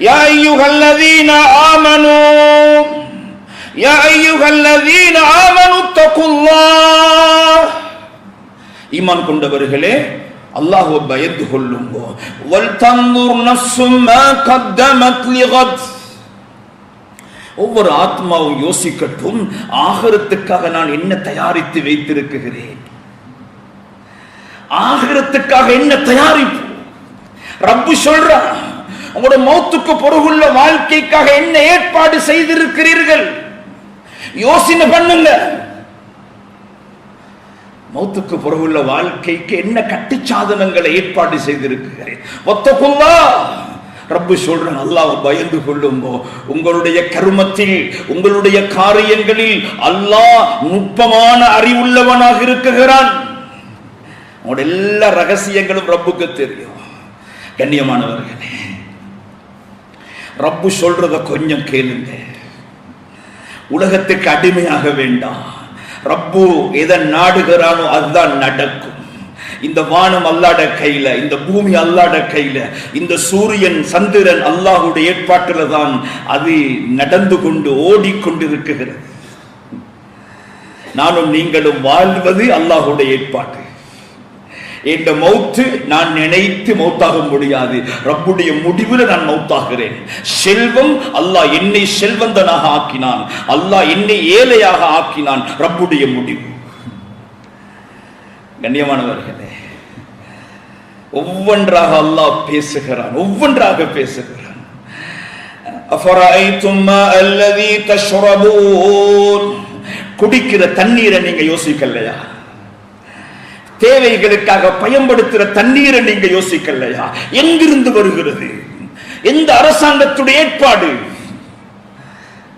يا أيها الذين آمنوا يا أيها الذين آمنوا اتقوا الله ஈமான் கொண்டவர்களே அல்லாஹ்வை பயந்து கொள்ளுங்கோ வல்தன்துர் நஃப்சும் மா கத்தமத் லிகத் ஒவ்வொரு ஆத்மாவும் யோசிக்கட்டும் ஆகரத்துக்காக நான் என்ன தயாரித்து வைத்திருக்கிறேன் ஆகரத்துக்காக என்ன தயாரிப்பு ரப்பு சொல்றான் உங்களோட மௌத்துக்கு பொருகுள்ள வாழ்க்கைக்காக என்ன ஏற்பாடு செய்திருக்கிறீர்கள்? யோசனை பண்ணுங்க. மௌத்துக்கு பிறகுள்ள வாழ்க்கைக்கு என்ன கட்டுச்சாதனங்களை ஏற்பாடு செய்திருக்கிறேன் ஒத்தக்குள்ளா ரப்பு சொல்றேன் அல்லாஹ் பயந்து கொள்ளும்போ உங்களுடைய கருமத்தில் உங்களுடைய காரியங்களில் அல்லாஹ் நுட்பமான அறிவுள்ளவனாக இருக்குகிறான். உங்களோட எல்லா ரகசியங்களும் ரப்புக்கு தெரியும். கண்ணியமானவர்களே ரப்பு சொல்றத கொஞ்சம் கேளுங்க. உலகத்துக்கு அடிமையாக வேண்டாம். ரப்பு எதை நாடுகிறானோ அதுதான் நடக்கும். இந்த வானம் அல்லாட கையில இந்த பூமி அல்லாட கையில இந்த சூரியன் சந்திரன் அல்லாஹுடைய ஏற்பாட்டில் தான் அது நடந்து கொண்டு ஓடிக்கொண்டிருக்கிறது. நானும் நீங்களும் வாழ்வது அல்லாஹுடைய ஏற்பாடு இந்த மௌத்து நான் நினைத்து மௌத்தாக முடியாது. ரப்புடைய முடிவில் நான் மௌத்தாகிறேன். செல்வம் அல்லாஹ் என்னை செல்வந்தனாக ஆக்கினான். அல்லாஹ் என்னை ஏழையாக ஆக்கினான். ரப்புடைய முடிவு. கண்ணியமானவர்களே ஒவ்வொன்றாக அல்லாஹ் பேசுகிறான். ஒவ்வொன்றாக பேசுகிறான். குடிக்கிற தண்ணீரை நீங்க யோசிக்கலையா? தேவைகளுக்காக பயன்படுத்துகிற தண்ணீரை நீங்க யோசிக்கலையா எங்கிருந்து வருகிறது எந்த அரசாங்கத்துடைய ஏற்பாடு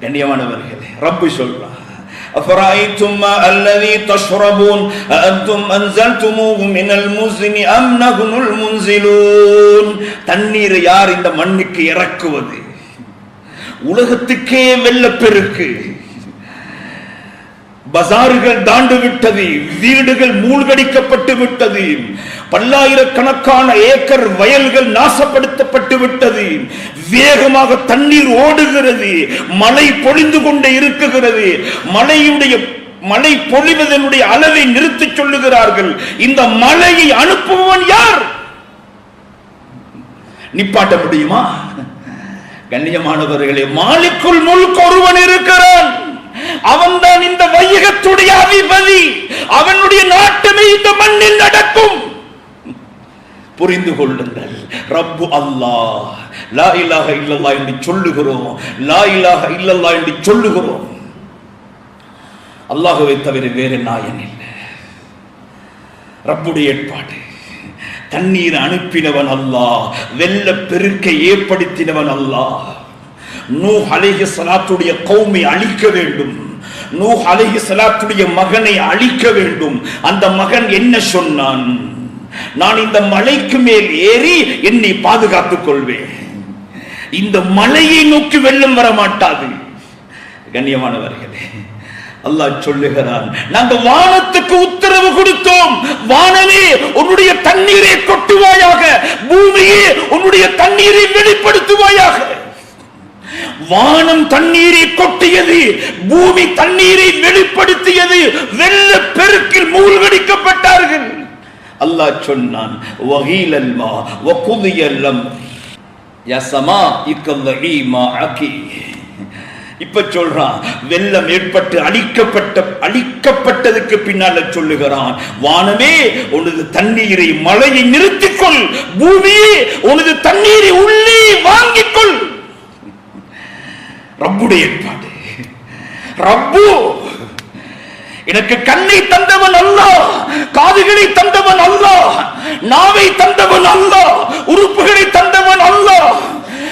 கண்ணியமானவர்களே ரப்பு சொல்றான் أفرأيتم ما الذي تشربون أأنتم أنزلتموه من المزن أم نحن المنزلون தண்ணீர் யார் இந்த மண்ணுக்கு இறக்குவது உலகத்துக்கே வெள்ளப்பெருக்கு பசார்கள் தாண்டு விட்டது வீடுகள் மூழ்கடிக்கப்பட்டு விட்டது பல்லாயிரக்கணக்கான ஏக்கர் வயல்கள் நாசப்படுத்தப்பட்டு விட்டது வேகமாக தண்ணீர் ஓடுகிறது மழை பொழிந்து கொண்டே இருக்குகிறது மழையுடைய மழை பொழிவதனுடைய அளவை நிறுத்தி சொல்லுகிறார்கள். இந்த மழையை அனுப்புவன் யார்? நிப்பாட்ட முடியுமா? கண்ணியமானவர்களே மாலிக்குள் முழுக்க ஒருவன் இருக்கிறான். அவனுடைய நாட்டமே இந்த மண்ணில் நடக்கும். புரிந்து கொள்ளுங்கள். ரப்பு அல்லாஹ். லா இலாஹ இல்லல்லா என்று சொல்லுகிறோம். லா இலாஹ இல்லல்லா என்று சொல்லுகிறோம். அல்லாஹுவை தவிர வேறு நாயன் இல்லை. ரப்புடைய ஏற்பாடு. தண்ணீர் அனுப்பினவன் அல்லாஹ். வெள்ள பெருக்கை ஏற்படுத்தினவன் அல்லாஹ். நூ அலைஹி சலாத்துடைய கௌமை அழிக்க வேண்டும். நூ அலைஹி சலாத்துடைய மகனை அழிக்க வேண்டும். அந்த மகன் என்ன சொன்னான்? நான் இந்த மலைக்கு மேல் ஏறி என்னை பாதுகாத்துக் கொள்வேன். இந்த மலையை நோக்கி வெள்ளம் வர மாட்டாது கண்ணியமானவர்களே அல்லாஹ் சொல்லுகிறான் நாங்கள் வானத்துக்கு உத்தரவு கொடுத்தோம். வானமே உன்னுடைய தண்ணீரை கொட்டுவாயாக. பூமியே உன்னுடைய தண்ணீரை வெளிப்படுத்துவாயாக. வானம் தண்ணீரை கொட்டியது பூமி தண்ணீரை வெளிப்படுத்தியது வெள்ள பெருக்கில் மூழ்கடிக்கப்பட்டார்கள். அல்லாஹ் சொன்னான் வகீலல்மா வகுதியல்லம் யசமா இக்கல்லீமா அகி. இப்ப சொல்றான் வெள்ளம் ஏற்பட்டு அழிக்கப்பட்ட அழிக்கப்பட்டதுக்கு பின்னால சொல்லுகிறான் வானமே உனது தண்ணீரை மழையை நிறுத்திக்கொள் பூமியே உனது தண்ணீரை உள்ளே வாங்கிக்கொள். ரப்புடைய ஏற்பாடு. ரப்பு! எனக்கு கண்ணை தந்தவன் அல்ல காதுகளை தந்தவன் அல்ல நாவை தந்தவன் அல்ல உறுப்புகளை தந்தவன் அல்ல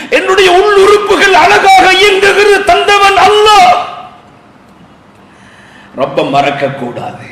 என்னுடைய உள் உறுப்புகள் அழகாக இயங்குகிறது தந்தவன் அல்ல. ரொம்ப மறக்க கூடாது